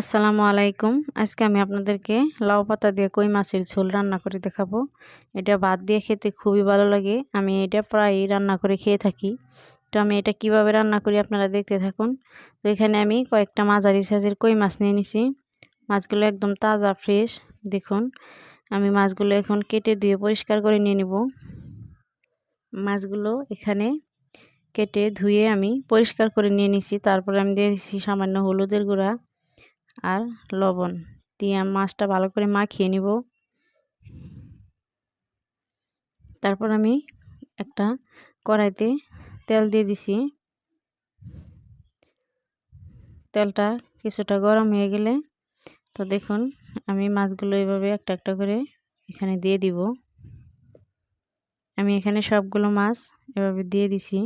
আসসালামু আলাইকুম। আজকে আমি আপনাদেরকে লাউ পাতা দিয়ে কই মাছের ঝোল রান্না করে দেখাবো। এটা ভাত দিয়ে খেতে খুবই ভালো লাগে। আমি এটা প্রায়ই রান্না করে খেয়ে থাকি। তো আমি এটা কীভাবে রান্না করি আপনারা দেখতে থাকুন। তো এখানে আমি কয়েকটা মাঝারি সাইজের কই মাছ নিয়ে নিছি। মাছগুলো একদম তাজা, ফ্রেশ। দেখুন, আমি মাছগুলো এখন কেটে দিয়ে পরিষ্কার করে নিয়ে নিব। মাছগুলো এখানে কেটে ধুয়ে আমি পরিষ্কার করে নিয়ে নিছি। তারপরে আমি দিয়ে দিচ্ছি সামান্য হলুদের গুঁড়া। আর লবণ দিয়ে মাছটা ভালো করে মাখিয়ে নিব। তারপর আমি একটা কড়াইতে তেল দিয়ে দিছি। তেলটা কিছুটা গরম হয়ে গেলে তো দেখুন আমি মাছগুলো এভাবে একটা একটা করে এখানে দিয়ে দিব। আমি এখানে সবগুলো মাছ এভাবে দিয়ে দিছি।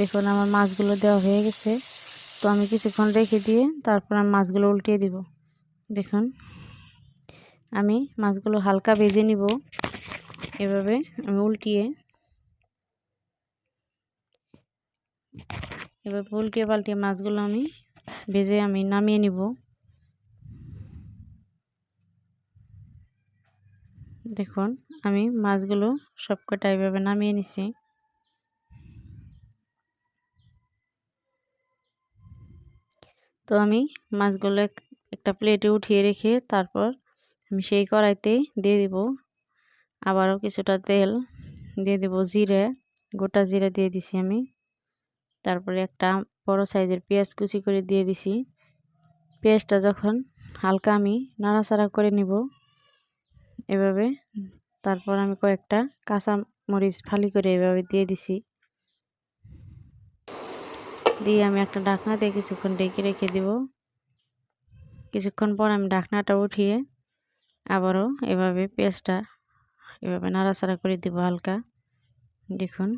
দেখুন আমার মাছগুলো দেওয়া হয়ে গেছে। তো আমি কিছুক্ষণ রেখে দিয়ে তারপর আমি মাছগুলো উল্টিয়ে দিব। দেখুন, আমি মাছগুলো হালকা ভেজে নিব। এভাবে আমি উল্টিয়ে, এভাবে উল্টিয়ে পাল্টিয়ে মাছগুলো আমি ভেজে আমি নামিয়ে নিব। দেখুন, আমি মাছগুলো সবকটা এভাবে নামিয়ে নিছি। তো আমি মাছগুলো একটা প্লেটে উঠিয়ে রেখে তারপর আমি সেই কড়াইতে দিয়ে দিব। আবারও কিছুটা তেল দিয়ে দেব, জিরে, গোটা জিরে দিয়ে দিছি আমি। তারপরে একটা বড় সাইজের পেঁয়াজ কুচি করে দিয়ে দিছি। পেঁয়াজটা যখন হালকা আমি নাড়াচাড়া করে নিব, এভাবে, তারপর আমি কয়েকটা কাঁচা মরিচ ফালি করে এভাবে দিয়ে দিছি। দিয়ে আমি একটা ঢাকনা দিয়ে কিছুক্ষণ ডেকে রেখে দিব। কিছুক্ষণ পর আমি ঢাকনাটা উঠিয়ে আবারও এভাবে পেঁয়াজটা এভাবে নাড়াচাড়া করে দিব হালকা। দেখুন,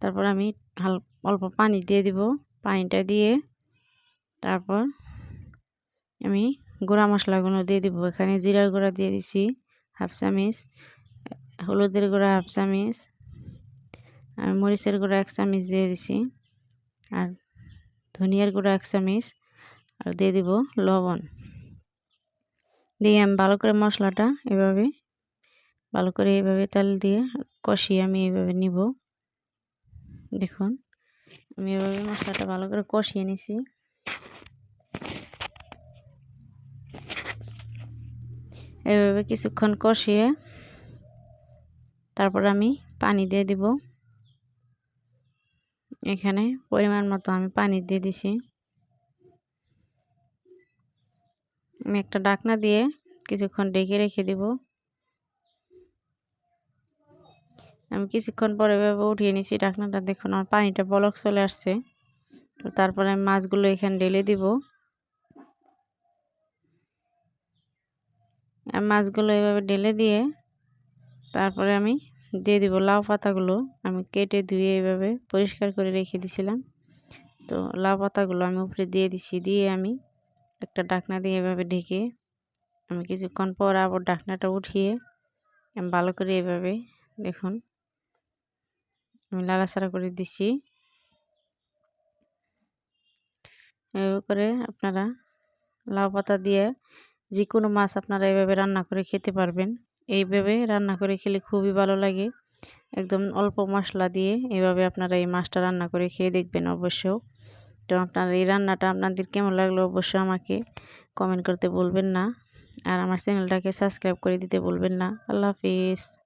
তারপর আমি হাল, অল্প পানি দিয়ে দিব। পানিটা দিয়ে তারপর আমি গুঁড়া মশলাগুলো দিয়ে দিব। এখানে জিরার গুঁড়া দিয়ে দিছি, হাফ চামিচ, হলুদের গুঁড়া হাফ চামিচ, আর মরিচের গুঁড়া এক চামিচ দিয়ে দিছি। আর ধনিয়ার গুঁড়ো এক চামিচ আর দিয়ে দিব লবণ। দিয়ে আমি ভালো করে মশলাটা এভাবে, ভালো করে এভাবে তেল দিয়ে কষিয়ে আমি এভাবে নিব। দেখুন, আমি এভাবে মশলাটা ভালো করে কষিয়ে নিছি। এভাবে কিছুক্ষণ কষিয়ে তারপর আমি পানি দিয়ে দিব। এখানে পরিমাণ মতো আমি পানি দিয়ে দিছি। আমি একটা ডাকনা দিয়ে কিছুক্ষণ ডেকে রেখে দিব। আমি কিছুক্ষণ পরে এভাবে উঠিয়ে নিছি, ডাকনাটা দেখুন আমার পানিটা বলক চলে আসছে। তো তারপরে আমি মাছগুলো এখানে ঢেলে দিব। মাছগুলো এভাবে ঢেলে দিয়ে তারপরে আমি দিয়ে দিব লাউ পাতাগুলো আমি কেটে ধুয়ে এইভাবে পরিষ্কার করে রেখে দিছিলাম। তো লাউ পাতাগুলো আমি উপরে দিয়ে দিছি, দিয়ে আমি একটা ডাকনা দিয়ে এভাবে ঢেকে আমি কিছুক্ষণ পর আবার ডাকনাটা উঠিয়ে আমি ভালো করে এভাবে দেখুন আমি লাড়াচাড়া করে দিছি। এভাবে করে আপনারা লাউ পাতা দিয়ে যে কোনো মাছ আপনারা এভাবে রান্না করে খেতে পারবেন। এইভাবে রান্না করে খেলে খুবই ভালো লাগে। একদম অল্প মশলা দিয়ে এভাবে আপনারা এই মাছটা রান্না করে খেয়ে দেখবেন অবশ্য তো আপনার এই রান্নাটা আপনাদের কেমন লাগল অবশ্যই আমাকে কমেন্ট করতে বলবেন না। আর আমার চ্যানেলটাকে সাবস্ক্রাইব করে দিতে বলবেন না। আল্লাহ হাফিজ।